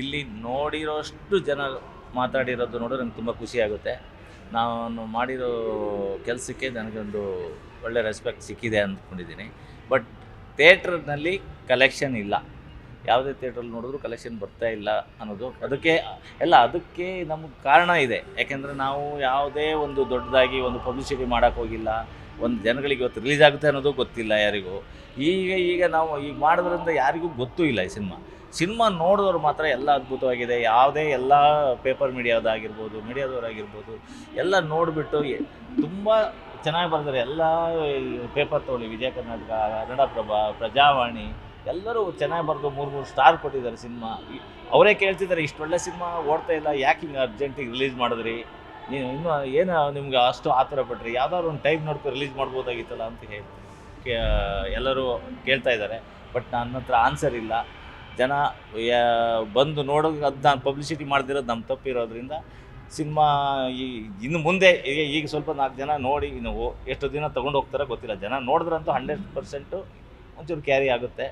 ಇಲ್ಲಿ ನೋಡಿರೋಷ್ಟು ಜನ ಮಾತಾಡಿರೋದು ನೋಡಿದ್ರೆ ನನಗೆ ತುಂಬ ಖುಷಿ ಆಗುತ್ತೆ. ನಾನು ಮಾಡಿರೋ ಕೆಲಸಕ್ಕೆ ನನಗೊಂದು ಒಳ್ಳೆ ರೆಸ್ಪೆಕ್ಟ್ ಸಿಕ್ಕಿದೆ ಅಂದ್ಕೊಂಡಿದ್ದೀನಿ. ಬಟ್ ಥಿಯೇಟ್ರ್ನಲ್ಲಿ ಕಲೆಕ್ಷನ್ ಇಲ್ಲ. ಯಾವುದೇ ಥಿಯೇಟ್ರಲ್ಲಿ ನೋಡಿದ್ರು ಕಲೆಕ್ಷನ್ ಬರ್ತಾ ಇಲ್ಲ ಅನ್ನೋದು ಅದಕ್ಕೆ, ಎಲ್ಲ ಅದಕ್ಕೆ ನಮಗೆ ಕಾರಣ ಇದೆ. ಯಾಕೆಂದರೆ ನಾವು ಯಾವುದೇ ಒಂದು ದೊಡ್ಡದಾಗಿ ಒಂದು ಪಬ್ಲಿಸಿಟಿ ಹೋಗಿಲ್ಲ. ಒಂದು ಜನಗಳಿಗೆ ಇವತ್ತು ರಿಲೀಸ್ ಆಗುತ್ತೆ ಅನ್ನೋದು ಗೊತ್ತಿಲ್ಲ ಯಾರಿಗೂ. ಈಗ ಈಗ ನಾವು ಈಗ ಮಾಡೋದ್ರಿಂದ ಯಾರಿಗೂ ಗೊತ್ತೂ ಇಲ್ಲ ಈ ಸಿನಿಮಾ. ಸಿನಿಮಾ ನೋಡಿದವ್ರು ಮಾತ್ರ ಎಲ್ಲ ಅದ್ಭುತವಾಗಿದೆ. ಯಾವುದೇ ಎಲ್ಲ ಪೇಪರ್ ಮೀಡಿಯಾದಾಗಿರ್ಬೋದು, ಮೀಡಿಯಾದವರಾಗಿರ್ಬೋದು, ಎಲ್ಲ ನೋಡಿಬಿಟ್ಟು ತುಂಬ ಚೆನ್ನಾಗಿ ಬರೆದಿದ್ದಾರೆ. ಎಲ್ಲ ಪೇಪರ್ ತೊಗೊಳ್ಳಿ. ವಿಜಯ ಕರ್ನಾಟಕ, ಕನ್ನಡಪ್ರಭ, ಪ್ರಜಾವಾಣಿ, ಎಲ್ಲರೂ ಚೆನ್ನಾಗಿ ಬರೆದು ಮೂರು ಮೂರು ಸ್ಟಾರ್ ಕೊಟ್ಟಿದ್ದಾರೆ ಸಿನಿಮಾ. ಅವರೇ ಕೇಳ್ತಿದ್ದಾರೆ, ಇಷ್ಟು ಒಳ್ಳೆ ಸಿನಿಮಾ ಓಡ್ತಾ ಇಲ್ಲ, ಯಾಕೆ ಹಿಂಗೆ ಅರ್ಜೆಂಟಿಗೆ ರಿಲೀಸ್ ಮಾಡಿದ್ರಿ? ನೀವು ಇನ್ನೂ ಏನು ನಿಮ್ಗೆ ಅಷ್ಟು ಆತರ ಪಟ್ರಿ? ಯಾವ್ದಾದ್ರು ಒಂದು ಟೈಮ್ ನೋಡ್ಕೊಂಡು ರಿಲೀಸ್ ಮಾಡ್ಬೋದಾಗಿತ್ತಲ್ಲ? ಅಂತ ಹೇಳಿ ಎಲ್ಲರೂ ಕೇಳ್ತಾ ಇದ್ದಾರೆ. ಬಟ್ ನನ್ನ ಹತ್ರ ಆನ್ಸರ್ ಇಲ್ಲ. ಜನ ಬಂದು ನೋಡೋದು ಅದು ನಾನು ಪಬ್ಲಿಸಿಟಿ ಮಾಡ್ದಿರೋದು ನಮ್ಮ ತಪ್ಪಿರೋದ್ರಿಂದ ಸಿನಿಮಾ ಈ, ಇನ್ನು ಮುಂದೆ ಈಗ ಈಗ ಸ್ವಲ್ಪ ನಾಲ್ಕು ಜನ ನೋಡಿ, ಇನ್ನು ಎಷ್ಟು ದಿನ ತೊಗೊಂಡು ಹೋಗ್ತಾರೋ ಗೊತ್ತಿಲ್ಲ. ಜನ ನೋಡಿದ್ರಂತೂ ಹಂಡ್ರೆಡ್ ಪರ್ಸೆಂಟು ಒಂಚೂರು ಕ್ಯಾರಿ ಆಗುತ್ತೆ.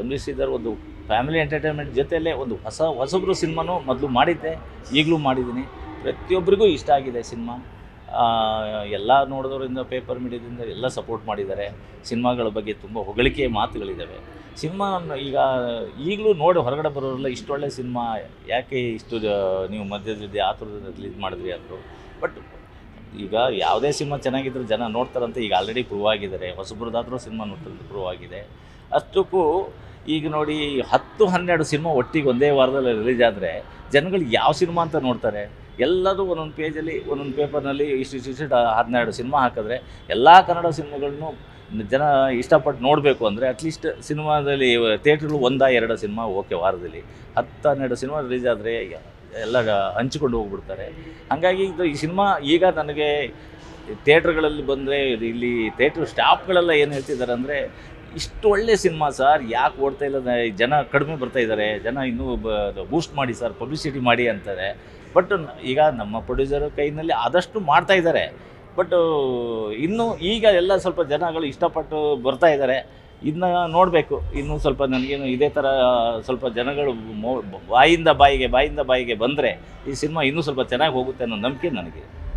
ಎಂ ಡಿ ಸಿದರ್ ಒಂದು ಫ್ಯಾಮಿಲಿ ಎಂಟರ್ಟೈನ್ಮೆಂಟ್ ಜೊತೆಯಲ್ಲೇ ಒಂದು ಹೊಸ ಹೊಸಬ್ರು ಸಿನಿಮಾನು ಮೊದಲು ಮಾಡಿದ್ದೆ, ಈಗಲೂ ಮಾಡಿದ್ದೀನಿ. ಪ್ರತಿಯೊಬ್ಬರಿಗೂ ಇಷ್ಟ ಆಗಿದೆ ಸಿನಿಮಾ. ಎಲ್ಲ ನೋಡಿದವರಿಂದ ಪೇಪರ್ ಮೀಡಿಯಾದಿಂದ ಎಲ್ಲ ಸಪೋರ್ಟ್ ಮಾಡಿದ್ದಾರೆ. ಸಿನಿಮಾಗಳ ಬಗ್ಗೆ ತುಂಬ ಹೊಗಳಿಕೆ ಮಾತುಗಳಿದ್ದಾವೆ ಸಿನಿಮಾ ಈಗ ಈಗಲೂ ನೋಡಿ ಹೊರಗಡೆ ಬರೋರೆಲ್ಲ ಇಷ್ಟೊಳ್ಳೆ ಸಿನಿಮಾ, ಯಾಕೆ ಇಷ್ಟು ನೀವು ಮಧ್ಯದಲ್ಲಿ ಆತುರದಿಂದ ರಿಲೀಸ್ ಮಾಡಿದ್ರಿ ಅಂದರು. ಬಟ್ ಈಗ ಯಾವುದೇ ಸಿನಿಮಾ ಚೆನ್ನಾಗಿದ್ರು ಜನ ನೋಡ್ತಾರಂತ ಈಗ ಆಲ್ರೆಡಿ ಪ್ರೂವ್ ಆಗಿದ್ದಾರೆ. ಹೊಸಬ್ರದ್ದಾದರೂ ಸಿನಿಮಾ ನೋಡ್ತಾರೆ ಪ್ರೂವ್ ಆಗಿದೆ. ಅಷ್ಟಕ್ಕೂ ಈಗ ನೋಡಿ ಹತ್ತು ಹನ್ನೆರಡು ಸಿನಿಮಾ ಒಟ್ಟಿಗೆ ಒಂದೇ ವಾರದಲ್ಲಿ ರಿಲೀಸ್ ಆದರೆ ಜನಗಳು ಯಾವ ಸಿನಿಮಾ ಅಂತ ನೋಡ್ತಾರೆ? ಎಲ್ಲರೂ ಒಂದೊಂದು ಪೇಜಲ್ಲಿ ಒಂದೊಂದು ಪೇಪರ್ನಲ್ಲಿ ಇಷ್ಟು ಇಷ್ಟು ಇಷ್ಟು ಹನ್ನೆರಡು ಸಿನಿಮಾ ಹಾಕಿದ್ರೆ ಎಲ್ಲ ಕನ್ನಡ ಸಿನಿಮಾಗಳನ್ನು ಜನ ಇಷ್ಟಪಟ್ಟು ನೋಡಬೇಕು ಅಂದರೆ ಅಟ್ಲೀಸ್ಟ್ ಸಿನಿಮಾದಲ್ಲಿ ಥಿಯೇಟ್ರ್ಗಳು ಒಂದ ಎರಡು ಸಿನಿಮಾ ಓಕೆ ವಾರದಲ್ಲಿ. ಹತ್ತು ಹನ್ನೆರಡು ಸಿನಿಮಾ ರಿಲೀಸ್ ಆದರೆ ಎಲ್ಲ ಹಂಚಿಕೊಂಡು ಹೋಗ್ಬಿಡ್ತಾರೆ. ಹಾಗಾಗಿ ಇದು ಈ ಸಿನಿಮಾ ಈಗ ನನಗೆ ಥಿಯೇಟ್ರ್ಗಳಲ್ಲಿ ಬಂದರೆ ಇಲ್ಲಿ ಥಿಯೇಟ್ರ್ ಸ್ಟಾಫ್ಗಳೆಲ್ಲ ಏನು ಹೇಳ್ತಿದ್ದಾರೆ ಅಂದರೆ ಇಷ್ಟು ಒಳ್ಳೆ ಸಿನಿಮಾ ಸರ್. ಯಾಕೆ ಓಡ್ತಾ ಇಲ್ಲ ಜನ ಕಡಿಮೆ ಬರ್ತಾ ಇದ್ದಾರೆ ಜನ ಇನ್ನೂ ಬೂಸ್ಟ್ ಮಾಡಿ ಸರ್ ಪಬ್ಲಿಸಿಟಿ ಮಾಡಿ ಅಂತಾರೆ. ಬಟ್ ಈಗ ನಮ್ಮ ಪ್ರೊಡ್ಯೂಸರ್ ಕೈನಲ್ಲಿ ಆದಷ್ಟು ಮಾಡ್ತಾ ಇದ್ದಾರೆ ಬಟ್ ಇನ್ನೂ ಈಗ ಎಲ್ಲ ಸ್ವಲ್ಪ ಜನಗಳು ಇಷ್ಟಪಟ್ಟು ಬರ್ತಾ ಇದ್ದಾರೆ ಇದನ್ನ ನೋಡಬೇಕು. ಇನ್ನೂ ಸ್ವಲ್ಪ ನನಗೇನು ಇದೇ ಥರ ಸ್ವಲ್ಪ ಜನಗಳು ಮೊ, ಬಾಯಿಂದ ಬಾಯಿಗೆ ಬಾಯಿಂದ ಬಾಯಿಗೆ ಬಂದರೆ ಈ ಸಿನಿಮಾ ಇನ್ನೂ ಸ್ವಲ್ಪ ಚೆನ್ನಾಗಿ ಹೋಗುತ್ತೆ ಅನ್ನೋ ನಂಬಿಕೆ ನನಗೆ